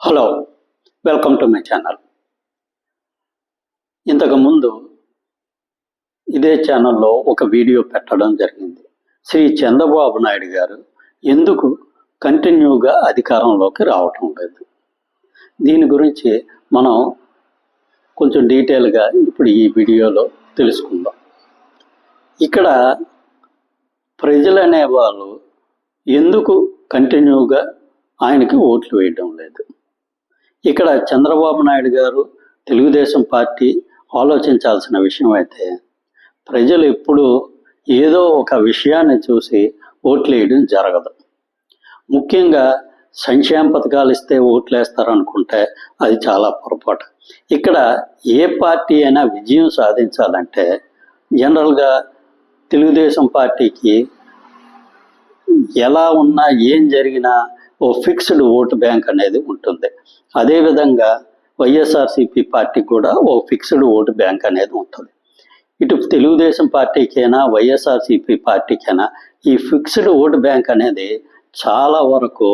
Hello welcome to my channel. ఇంతకుముందు ఇదే ఛానల్లో ఒక వీడియో పెట్టడం జరిగింది. శ్రీ చంద్రబాబు నాయుడు గారు ఎందుకు కంటిన్యూగా అధికారంలోకి రావటం లేదు? దీని గురించి మనం కొంచెం డీటెయిల్గా ఇప్పుడు ఈ వీడియోలో తెలుసుకుందాం. ఇక్కడ ప్రజలు అనేవాళ్ళు ఎందుకు కంటిన్యూగా ఆయనకి ఓట్లు వేయడం లేదు? ఇక్కడ చంద్రబాబు నాయుడు గారు తెలుగుదేశం పార్టీ ఆలోచించాల్సిన విషయం అయితే ప్రజలు ఎప్పుడు ఏదో ఒక విషయాన్ని చూసి ఓట్లు వేయడం జరగదు. ముఖ్యంగా సంక్షేమ పథకాలు ఇస్తే ఓట్లు వేస్తారు అనుకుంటే అది చాలా పొరపాటు. ఇక్కడ ఏ పార్టీ అయినా విజయం సాధించాలంటే జనరల్గా తెలుగుదేశం పార్టీకి ఎలా ఉన్నా ఏం జరిగినా ఓ ఫిక్స్డ్ ఓటు బ్యాంక్ అనేది ఉంటుంది. అదేవిధంగా వైఎస్ఆర్సిపి పార్టీకి కూడా ఓ ఫిక్స్డ్ ఓటు బ్యాంక్ అనేది ఉంటుంది. ఇటు తెలుగుదేశం పార్టీకైనా వైఎస్ఆర్సిపి పార్టీకైనా ఈ ఫిక్స్డ్ ఓటు బ్యాంక్ అనేది చాలా వరకు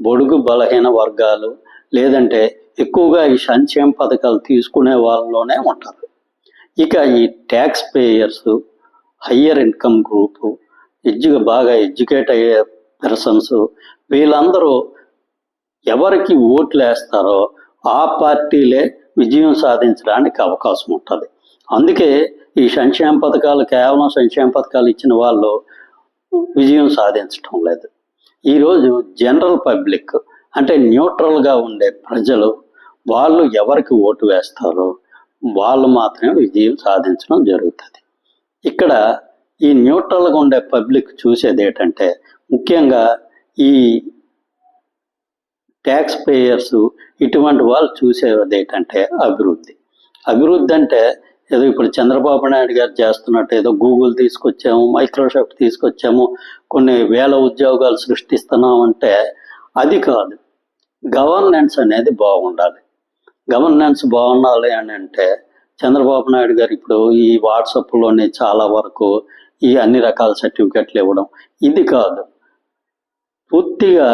బొడుగు బలహీన వర్గాలు లేదంటే ఎక్కువగా ఈ సంక్షేమ పథకాలు తీసుకునే వాళ్ళలోనే ఉంటారు. ఇక ఈ tax payers higher income group ఎడ్యు బాగా ఎడ్యుకేట్ అయ్యే పర్సన్స్ వీళ్ళందరూ ఎవరికి ఓట్లు వేస్తారో ఆ పార్టీలే విజయం సాధించడానికి అవకాశం ఉంటుంది. అందుకే ఈ సంక్షేమ పథకాలు కేవలం సంక్షేమ పథకాలు ఇచ్చిన వాళ్ళు విజయం సాధించటం లేదు. ఈరోజు జనరల్ పబ్లిక్ అంటే న్యూట్రల్గా ఉండే ప్రజలు వాళ్ళు ఎవరికి ఓటు వేస్తారో వాళ్ళు మాత్రమే విజయం సాధించడం జరుగుతుంది. ఇక్కడ ఈ న్యూట్రల్గా ఉండే పబ్లిక్ చూసేది ఏంటంటే ముఖ్యంగా ఈ ట్యాక్స్ పేయర్స్ ఇటువంటి వాళ్ళు చూసేది ఏంటంటే అభివృద్ధి. అభివృద్ధి అంటే ఏదో ఇప్పుడు చంద్రబాబు నాయుడు గారు చేస్తున్నట్టు ఏదో గూగుల్ తీసుకొచ్చాము మైక్రోసాఫ్ట్ తీసుకొచ్చాము కొన్ని వేల ఉద్యోగాలు సృష్టిస్తున్నాం అంటే అది కాదు. గవర్నెన్స్ అనేది బాగుండాలి. గవర్నెన్స్ బాగుండాలి అని అంటే చంద్రబాబు నాయుడు గారు ఇప్పుడు ఈ వాట్సాప్లోనే చాలా వరకు ఈ అన్ని రకాల సర్టిఫికెట్లు ఇవ్వడం ఇది కాదు. పూర్తిగా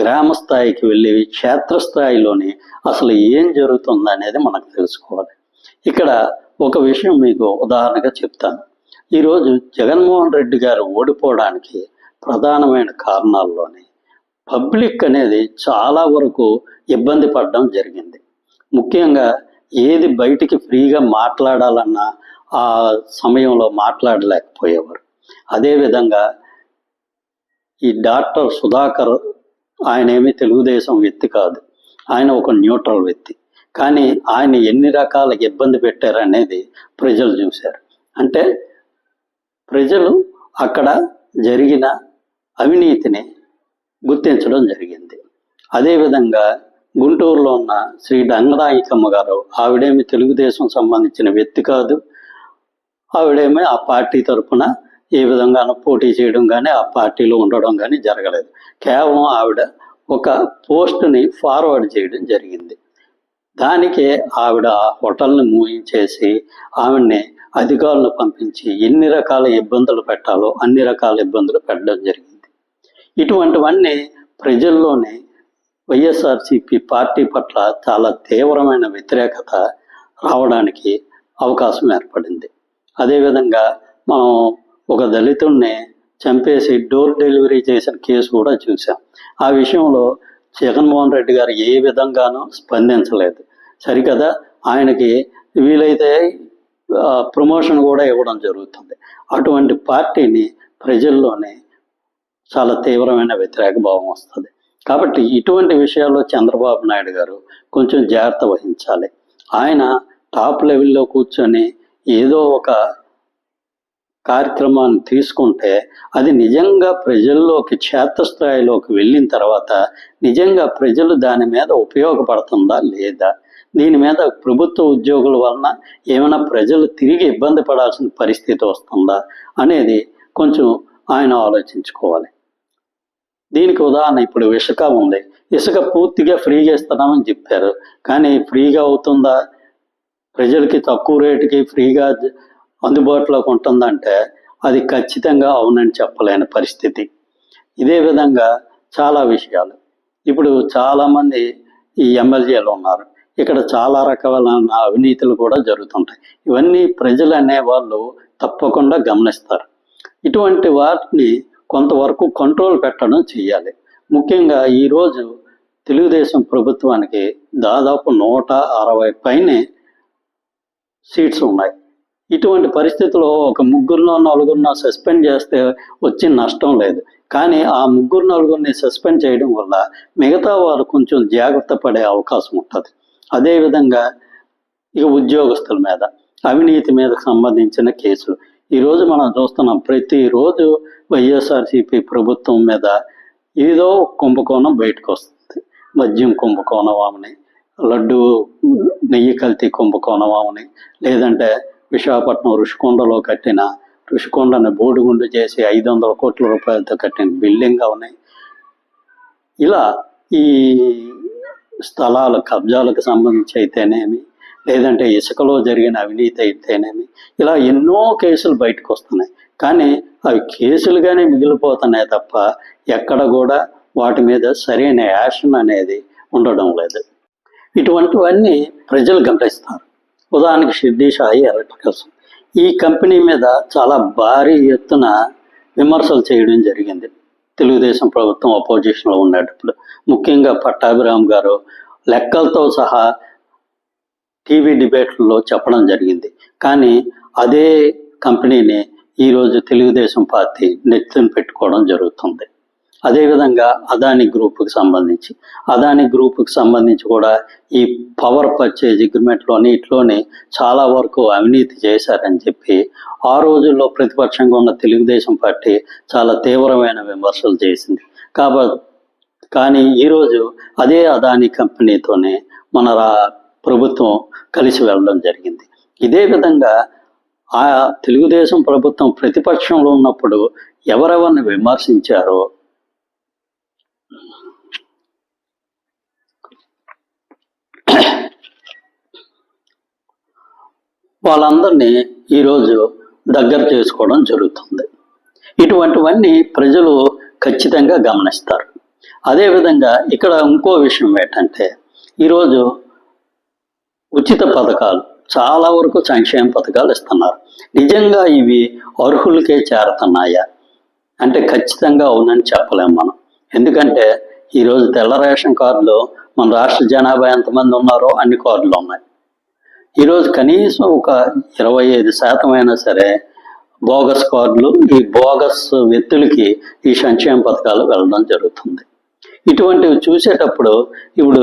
గ్రామ స్థాయికి వెళ్ళి క్షేత్రస్థాయిలోని అసలు ఏం జరుగుతుంది అనేది మనకు తెలుసుకోవాలి. ఇక్కడ ఒక విషయం మీకు ఉదాహరణగా చెప్తాను. ఈరోజు జగన్మోహన్ రెడ్డి గారు ఓడిపోవడానికి ప్రధానమైన కారణాల్లోని పబ్లిక్ అనేది చాలా వరకు ఇబ్బంది పడడం జరిగింది. ముఖ్యంగా ఏది బయటికి ఫ్రీగా మాట్లాడాలన్నా ఆ సమయంలో మాట్లాడలేకపోయేవారు. అదేవిధంగా ఈ డాక్టర్ సుధాకర్ ఆయన ఏమి తెలుగుదేశం వ్యక్తి కాదు. ఆయన ఒక న్యూట్రల్ వ్యక్తి. కానీ ఆయన ఎన్ని రకాల ఇబ్బంది పెట్టారనేది ప్రజలు చూశారు. అంటే ప్రజలు అక్కడ జరిగిన అవినీతిని గుర్తించడం జరిగింది. అదేవిధంగా గుంటూరులో ఉన్న శ్రీ డంగరాయికమ్మ గారు ఆవిడేమి తెలుగుదేశం సంబంధించిన వ్యక్తి కాదు. ఆవిడేమి ఆ పార్టీ తరఫున ఏ విధంగానూ పోటీ చేయడం కానీ ఆ పార్టీలో ఉండడం కానీ జరగలేదు. కేవలం ఆవిడ ఒక పోస్టుని ఫార్వర్డ్ చేయడం జరిగింది. దానికే ఆవిడ హోటల్ని మూయించేసి ఆవిడ్ని అధికారులను పంపించి ఎన్ని రకాల ఇబ్బందులు పెట్టాలో అన్ని రకాల ఇబ్బందులు పెట్టడం జరిగింది. ఇటువంటివన్నీ ప్రజల్లోనే వైఎస్ఆర్సిపి పార్టీ పట్ల చాలా తీవ్రమైన వ్యతిరేకత రావడానికి అవకాశం ఏర్పడింది. అదేవిధంగా మనం ఒక దళితుడిని చంపేసి డోర్ డెలివరీ చేసిన కేసు కూడా చూసాం ఆ విషయంలో జగన్మోహన్ రెడ్డి గారు ఏ విధంగానూ స్పందించలేదు. సరికదా ఆయనకి వీలైతే ప్రమోషన్ కూడా ఇవ్వడం జరుగుతుంది. అటువంటి పార్టీని ప్రజల్లోనే చాలా తీవ్రమైన వ్యతిరేక భావం వస్తుంది. కాబట్టి ఇటువంటి విషయాల్లో చంద్రబాబు నాయుడు గారు కొంచెం జాగ్రత్త వహించాలి. ఆయన టాప్ లెవెల్లో కూర్చొని ఏదో ఒక కార్యక్రమాన్ని తీసుకుంటే అది నిజంగా ప్రజల్లోకి క్షేత్రస్థాయిలోకి వెళ్ళిన తర్వాత నిజంగా ప్రజలు దాని మీద ఉపయోగపడుతుందా లేదా? దీని మీద ప్రభుత్వ ఉద్యోగుల వలన ఏమైనా ప్రజలు తిరిగి ఇబ్బంది పడాల్సిన పరిస్థితి వస్తుందా అనేది కొంచెం ఆయన ఆలోచించుకోవాలి. దీనికి ఉదాహరణ ఇప్పుడు ఇసుక ఉంది. ఇసుక పూర్తిగా ఫ్రీగా ఇస్తున్నామని చెప్పారు. కానీ ఫ్రీగా అవుతుందా? ప్రజలకి తక్కువ రేటుకి ఫ్రీగా అందుబాటులోకి ఉంటుందంటే అది ఖచ్చితంగా అవునని చెప్పలేని పరిస్థితి. ఇదే విధంగా చాలా విషయాలు. ఇప్పుడు చాలామంది ఈ ఎమ్మెల్యేలు ఉన్నారు. ఇక్కడ చాలా రకాలైన అవినీతులు కూడా జరుగుతుంటాయి. ఇవన్నీ ప్రజలు అనేవాళ్ళు తప్పకుండా గమనిస్తారు. ఇటువంటి వాటిని కొంతవరకు కంట్రోల్ పెట్టడం చేయాలి. ముఖ్యంగా ఈరోజు తెలుగుదేశం ప్రభుత్వానికి దాదాపు నూట అరవై పైనే సీట్స్ ఉన్నాయి. ఇటువంటి పరిస్థితుల్లో ఒక ముగ్గురునో నలుగురినో సస్పెండ్ చేస్తే వచ్చే నష్టం లేదు. కానీ ఆ ముగ్గురు నలుగురిని సస్పెండ్ చేయడం వల్ల మిగతా వారు కొంచెం జాగ్రత్త పడే అవకాశం ఉంటుంది. అదేవిధంగా ఇక ఉద్యోగస్తుల మీద అవినీతి మీద సంబంధించిన కేసులు. ఈరోజు మనం చూస్తున్నాం ప్రతిరోజు వైఎస్ఆర్సీపీ ప్రభుత్వం మీద ఏదో కుంభకోణం బయటకు వస్తుంది మద్యం కుంభకోణం అవని లడ్డు నెయ్యి కల్తీ కుంభకోణం అవని లేదంటే విశాఖపట్నం ఋషికొండలో కట్టిన ఋషికొండను బోడిగుండు చేసి ఐదు వందల కోట్ల రూపాయలతో కట్టిన బిల్డింగ్ ఉన్నాయి. ఇలా ఈ స్థలాల కబ్జాలకు సంబంధించి అయితేనేమి లేదంటే ఇసుకలో జరిగిన అవినీతి అయితేనేమి ఇలా ఎన్నో కేసులు బయటకు వస్తున్నాయి కానీ అవి కేసులుగానే మిగిలిపోతున్నాయి తప్ప ఎక్కడ కూడా వాటి మీద సరైన యాక్షన్ అనేది ఉండడం లేదు. ఇటువంటివన్నీ ప్రజలు గమనిస్తారు. ఉదాహరణకి షిర్డీ సాయి ఎలక్ట్రికల్స్ ఈ కంపెనీ మీద చాలా భారీ ఎత్తున విమర్శలు చేయడం జరిగింది. తెలుగుదేశం ప్రభుత్వం అపోజిషన్లో ఉండేటప్పుడు ముఖ్యంగా పట్టాభిరామ్ గారు లెక్కలతో సహా టీవీ డిబేట్లలో చెప్పడం జరిగింది. కానీ అదే కంపెనీని ఈరోజు తెలుగుదేశం పార్టీ నెత్తిన పెట్టుకోవడం జరుగుతుంది. అదేవిధంగా అదాని గ్రూప్కి సంబంధించి అదాని గ్రూప్కి సంబంధించి కూడా ఈ పవర్ పర్చేజ్ అగ్రిమెంట్లోని ఇట్లోని చాలా వరకు అవినీతి చేశారని చెప్పి ఆ రోజుల్లో ప్రతిపక్షంగా ఉన్న తెలుగుదేశం పార్టీ చాలా తీవ్రమైన విమర్శలు చేసింది. కాబట్టి కానీ ఈరోజు అదే అదాని కంపెనీతోనే మన రా ప్రభుత్వం కలిసి వెళ్ళడం జరిగింది. ఇదే విధంగా ఆ తెలుగుదేశం ప్రభుత్వం ప్రతిపక్షంలో ఉన్నప్పుడు ఎవరెవరిని విమర్శించారో వాళ్ళందరినీ ఈరోజు దగ్గర చేసుకోవడం జరుగుతుంది. ఇటువంటివన్నీ ప్రజలు ఖచ్చితంగా గమనిస్తారు. అదేవిధంగా ఇక్కడ ఇంకో విషయం ఏంటంటే ఈరోజు ఉచిత పథకాలు చాలా వరకు సంక్షేమ పథకాలు ఇస్తున్నారు. నిజంగా ఇవి అర్హులకే చేరుతున్నాయా? అంటే ఖచ్చితంగా అవునని చెప్పలేము మనం. ఎందుకంటే ఈరోజు తెల్ల రేషన్ కార్డులో మన రాష్ట్ర జనాభా ఎంతమంది ఉన్నారో అన్ని కార్డులు ఉన్నాయి. ఈరోజు కనీసం ఒక ఇరవై ఐదు శాతం అయినా సరే బోగస్ కార్డులు ఈ బోగస్ వ్యక్తులకి ఈ సంక్షేమ పథకాలు వెళ్ళడం జరుగుతుంది. ఇటువంటివి చూసేటప్పుడు ఇప్పుడు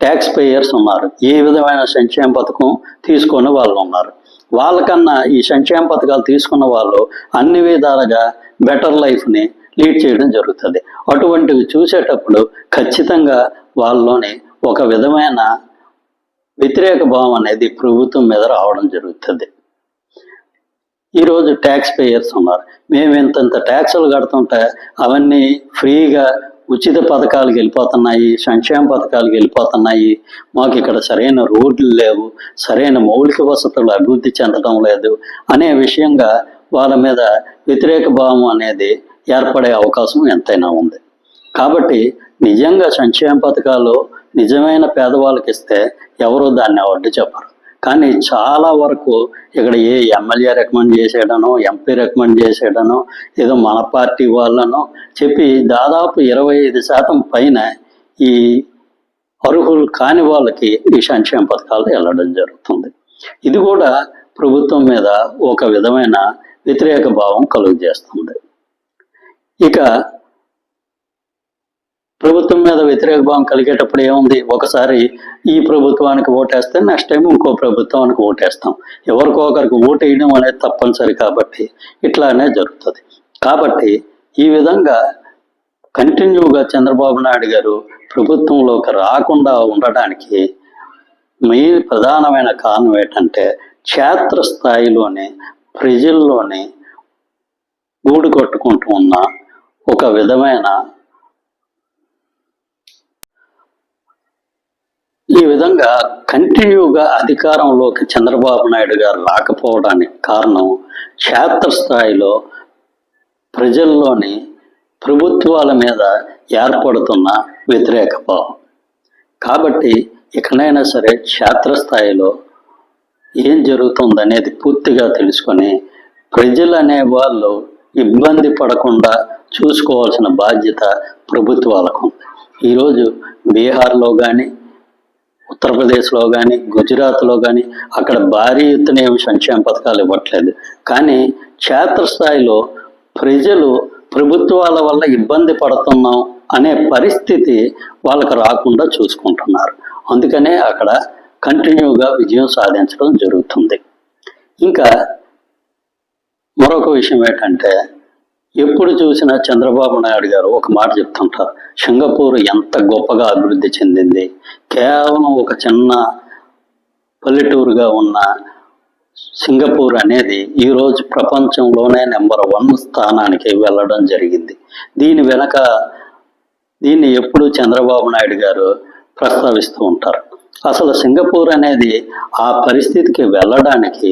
ట్యాక్స్ పేయర్స్ ఉన్నారు. ఏ విధమైన సంక్షేమ పథకం తీసుకున్న వాళ్ళు ఉన్నారు. వాళ్ళకన్నా ఈ సంక్షేమ పథకాలు తీసుకున్న వాళ్ళు అన్ని విధాలుగా బెటర్ లైఫ్ని లీడ్ చేయడం జరుగుతుంది. అటువంటివి చూసేటప్పుడు ఖచ్చితంగా వాళ్ళలోని ఒక విధమైన వ్యతిరేక భావం అనేది ప్రభుత్వం మీద రావడం జరుగుతుంది. ఈరోజు ట్యాక్స్ పేయర్స్ ఉన్నారు. మేము ఇంతంత ట్యాక్సులు కడుతుంటే అవన్నీ ఫ్రీగా ఉచిత పథకాలకు వెళ్ళిపోతున్నాయి సంక్షేమ పథకాలకు వెళ్ళిపోతున్నాయి. మాకు ఇక్కడ సరైన రోడ్లు లేవు సరైన మౌలిక వసతులు అభివృద్ధి చెందడం లేదు అనే విషయంగా వాళ్ళ మీద వ్యతిరేక భావం అనేది ఏర్పడే అవకాశం ఎంతైనా ఉంది. కాబట్టి నిజంగా సంక్షేమ పథకాలు నిజమైన పేదవాళ్ళకి ఇస్తే ఎవరు దాన్ని అడ్డు చెప్పరు. కానీ చాలా వరకు ఇక్కడ ఏ ఎమ్మెల్యే రికమెండ్ చేసేయడనో ఎంపీ రికమెండ్ చేసేయడనో ఏదో మన పార్టీ వాళ్ళనో చెప్పి దాదాపు ఇరవై ఐదు శాతం పైన ఈ అర్హులు కాని వాళ్ళకి ఈ సంక్షేమ పథకాలు వెళ్ళడం జరుగుతుంది. ఇది కూడా ప్రభుత్వం మీద ఒక విధమైన వ్యతిరేక భావం కలుగు చేస్తుంది. ఇక ప్రభుత్వం మీద వ్యతిరేక భావం కలిగేటప్పుడు ఏముంది? ఒకసారి ఈ ప్రభుత్వానికి ఓటేస్తే నెక్స్ట్ టైం ఇంకో ప్రభుత్వానికి ఓటేస్తాం. ఎవరికో ఒకరికి ఓటేయడం అనేది తప్పనిసరి కాబట్టి ఇట్లానే జరుగుతుంది. కాబట్టి ఈ విధంగా కంటిన్యూగా చంద్రబాబు నాయుడు గారు ప్రభుత్వంలోకి రాకుండా ఉండడానికి మెయిన్ ప్రధానమైన కారణం ఏంటంటే క్షేత్రస్థాయిలోనే ప్రజల్లోనే గూడు కట్టుకుంటూ ఉన్న ఒక విధమైన ఈ విధంగా కంటిన్యూగా అధికారంలోకి చంద్రబాబు నాయుడు గారు రాకపోవడానికి కారణం క్షేత్రస్థాయిలో ప్రజల్లోని ప్రభుత్వాల మీద ఏర్పడుతున్న వ్యతిరేక భావం. కాబట్టి ఇకనైనా సరే క్షేత్రస్థాయిలో ఏం జరుగుతుందనేది పూర్తిగా తెలుసుకొని ప్రజలు అనే వాళ్ళు ఇబ్బంది పడకుండా చూసుకోవాల్సిన బాధ్యత ప్రభుత్వాలకు ఉంది. ఈరోజు బీహార్లో కానీ ఉత్తరప్రదేశ్లో కానీ గుజరాత్లో కానీ అక్కడ భారీ ఎత్తున ఏమి సంక్షేమ పథకాలు ఇవ్వట్లేదు. కానీ క్షేత్రస్థాయిలో ప్రజలు ప్రభుత్వాల వల్ల ఇబ్బంది పడుతున్నాం అనే పరిస్థితి వాళ్ళకు రాకుండా చూసుకుంటున్నారు. అందుకనే అక్కడ కంటిన్యూగా విజయం సాధించడం జరుగుతుంది. ఇంకా మరొక విషయం ఏంటంటే ఎప్పుడు చూసినా చంద్రబాబు నాయుడు గారు ఒక మాట చెప్తుంటారు సింగపూర్ ఎంత గొప్పగా అభివృద్ధి చెందింది. కేవలం ఒక చిన్న పల్లెటూరుగా ఉన్న సింగపూర్ అనేది ఈరోజు ప్రపంచంలోనే నెంబర్ వన్ స్థానానికి వెళ్ళడం జరిగింది. దీని వెనక దీన్ని ఎప్పుడు చంద్రబాబు నాయుడు గారు ప్రస్తావిస్తూ ఉంటారు. అసలు సింగపూర్ అనేది ఆ పరిస్థితికి వెళ్ళడానికి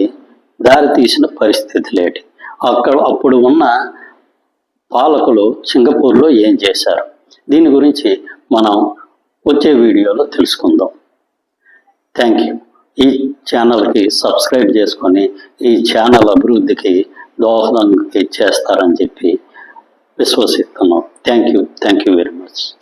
దారితీసిన పరిస్థితి లేటి. అక్కడ అప్పుడు ఉన్న పాలకులు సింగపూర్లో ఏం చేశారు? దీని గురించి మనం వచ్చే వీడియోలో తెలుసుకుందాం. థ్యాంక్ యూ ఈ ఛానల్కి సబ్స్క్రైబ్ చేసుకొని ఈ ఛానల్ అభివృద్ధికి దోహదం చేస్తారని చెప్పి విశ్వసిస్తున్నాం. Thank you thank you very much